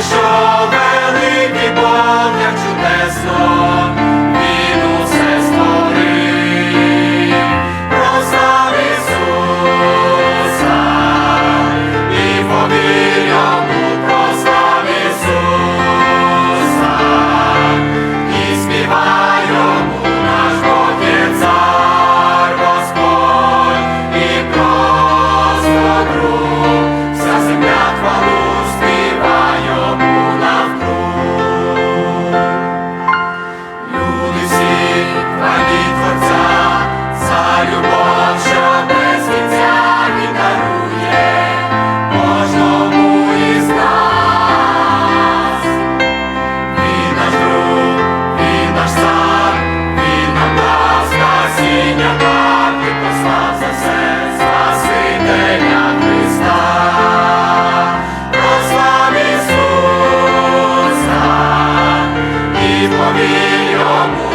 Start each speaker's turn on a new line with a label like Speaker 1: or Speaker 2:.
Speaker 1: що великий Бог, як чудесно. Слові йому.